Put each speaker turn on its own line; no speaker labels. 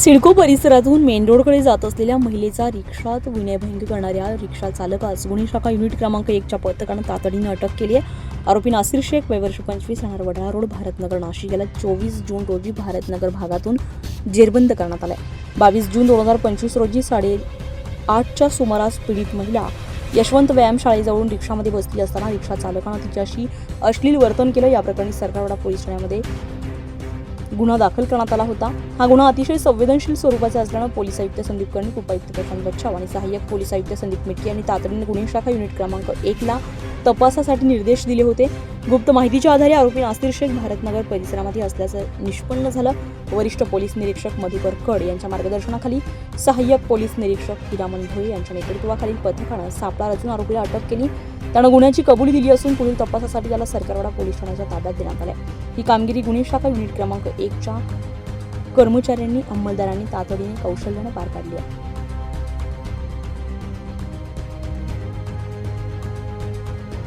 सिडको परिसरातून मेन रोडकडे जात असलेल्या महिलेचा रिक्षात विनयभंग करणाऱ्या रिक्षा चालकास गुन्हे शाखा युनिट क्रमांक एकच्या पथकानं तातडीनं अटक केली आहे. आरोपी नासिर शेख वयवर्ष पंचवीस राहणार वडाळा रोड भारतनगर नाशिक. याला चोवीस जून रोजी भारतनगर भागातून जेरबंद करण्यात आलाय. बावीस जून दोन हजार पंचवीस रोजी साडे आठच्या सुमारास पीडित महिला यशवंत व्यायामशाळेजवळून रिक्षामध्ये बसली असताना रिक्षा चालकानं तिच्याशी अश्लील वर्तन केलं. या प्रकरणी सरकारवाडा पोलीस ठाण्यामध्ये गुन्हा दाखल करण्यात आला होता. हा गुन्हा अतिशय संवेदनशील स्वरूपाचा असल्यानं पोलीस आयुक्त संदीप कर्णिक उपायुक्त प्रशांत बच्छाव आणि सहाय्यक पोलीस आयुक्त संदीप मिटके यांनी तातडीने गुन्हे शाखा युनिट क्रमांक एकला तपासासाठी निर्देश दिले होते. गुप्त माहितीच्या आधारे आरोपी नासिर शेख भारतनगर परिसरामध्ये असल्याचं निष्पन्न झालं. वरिष्ठ पोलीस निरीक्षक मधुकर कड यांच्या मार्गदर्शनाखाली सहाय्यक पोलीस निरीक्षक हिरामन भोये यांच्या नेतृत्वाखालील पथकानं सापळा रचून आरोपीला अटक केली. त्यानं गुन्ह्याची कबुली दिली असून पुढील तपासासाठी त्याला सरकारवाडा पोलीस ठाण्याच्या ताब्यात देण्यात आल्या. ही कामगिरी गुन्हे शाखा युनिट क्रमांक एकच्या कर्मचाऱ्यांनी अंमलदारांनी तातडीने कौशल्यानं पार पाडली आहे.